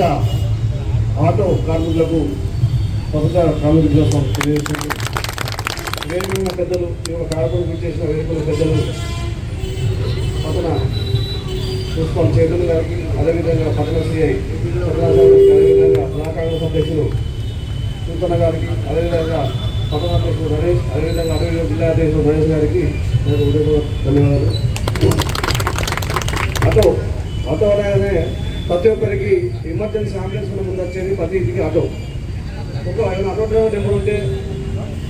ప్రపంచ ఆటో కార్మికులకు ప్రపంచ కార్మికుల కోసం తెలియజేస్తుంది వేదిక పెద్దలు ఈ యొక్క కార్యక్రమం చేసిన వేరుకున్న పెద్దలు పట్టణ పుష్పం చైతన్య గారికి అదేవిధంగా పట్టణ సిఐ అదేవిధంగా బ్లాక్ కాంగ్రెస్ అధ్యక్షులు సూచన గారికి అదేవిధంగా పట్టణ అధ్యక్షుడు నరేష్ అదేవిధంగా అదేవిధంగా జిల్లా అధ్యక్షుడు నరేష్ గారికి నేను హృదయపూర్వక ధన్యవాదాలు. అటు ఆటో అనగానే ప్రతి ఒక్కరికి ఎమర్జెన్సీ అంబులెన్స్ కూడా ముందు వచ్చేది ప్రతి ఇంటికి ఆటో. ఒక ఆయన ఆటో డ్రైవర్ నెంబర్ ఉంటే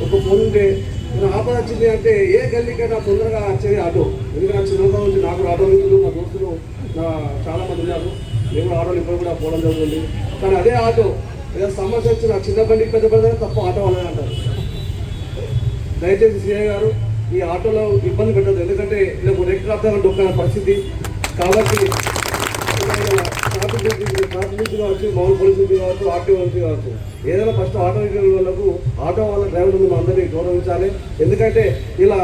ఒక ఫోన్ ఉంటే నేను ఆపద వచ్చింది అంటే ఏ గల్లీకైనా తొందరగా వచ్చేది ఆటో. ఎందుకంటే నాకు చిన్నగా ఉంది నాకు ఆటో మిత్రులు నా దోస్తులు నా చాలామంది ఉన్నారు. నేను ఆటో ఆటోలు ఇప్పుడు కూడా పోవడం జరుగుతుంది. కానీ అదే ఆటో ఏదైనా సమస్య వచ్చిన చిన్న బండికి పెద్ద బండి తప్ప ఆటో వాళ్ళని అంటారు. దయచేసి సిఐ గారు ఈ ఆటోలో ఇబ్బంది పెట్టదు ఎందుకంటే ఇలా ఎక్కడ అర్థం డొక్కన పరిస్థితి. కాబట్టి ట్రాఫిక్ నుంచి కావచ్చు మామూలు పోలీస్ నుంచి కావచ్చు ఆర్టీఓ నుంచి కావచ్చు. ఏదైనా ఫస్ట్ ఆటో వాళ్ళకు ఆటో వాళ్ళ డ్రైవర్లు మనం అందరినీ గౌరవించాలి. ఎందుకంటే ఇలా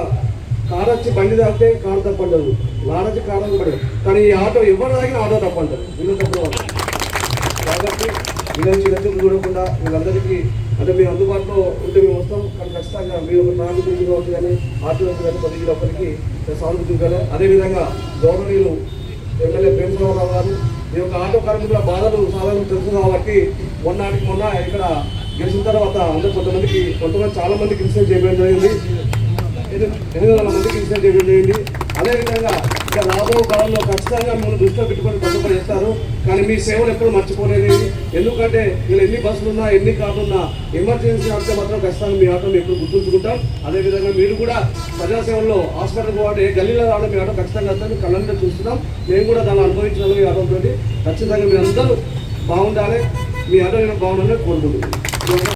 కారు వచ్చి బండి తాగితే కారు తప్పండదు. లారీ వచ్చి కారు తప్పంటారు కానీ ఈ ఆటో ఎవరు తాగిన ఆటో తప్పంటారు వీళ్ళు తప్పు కాబట్టి వీళ్ళని చిన్నచూపు చూడకుండా వీళ్ళందరికీ అంటే మేము అందుబాటులో ఉంటే మేము వస్తాం. కానీ ఖచ్చితంగా మీరు ఒక ట్రాఫిక్ నుంచి కావచ్చు కానీ ఆర్టీఓ కానీ పది ఒక్కరికి సాల్వ్ చూపారు అదేవిధంగా గౌరవనీయులు ఎమ్మెల్యే ప్రేమరావు గారు ఈ యొక్క ఆటో కార్మికుల బాధలు సాధారణ తెలుసు కాబట్టి మొన్నటికి మొన్న ఇక్కడ గెలిచిన తర్వాత అందరూ కొంతమందికి కొంతమంది చాలా మందికి ఇన్సైడ్ చేయడం జరిగింది. ఎనిమిది వందల మందికి ఇన్సైడ్ చేయడం జరిగింది. అదేవిధంగా ఇక రాబో కాలంలో ఖచ్చితంగా మిమ్మల్ని దృష్టిలో పెట్టుకొని పట్టుబడి చేస్తారు. కానీ మీ సేవలు ఎప్పుడు మర్చిపోలేదు ఎందుకంటే ఇలా ఎన్ని బస్సులు ఉన్నా ఎన్ని కార్లు ఉన్నా ఎమర్జెన్సీ అంటే మాత్రం ఖచ్చితంగా మీ ఆటో ఎప్పుడు గుర్తుంచుకుంటాం అదేవిధంగా మీరు కూడా ప్రజాసేవల్లో హాస్పిటల్కి పోవాలి ఏ గల్లీలో రావడం మీ ఆటో ఖచ్చితంగా వస్తుంది. కళ్ళంతా చూస్తున్నాం. మేము కూడా దాన్ని అనుభవించడం ఈ ఆటోతో ఖచ్చితంగా మీరు అందరూ బాగుండాలి. మీ ఆటో నేను బాగుండాలని కోరుకుంటున్నాను.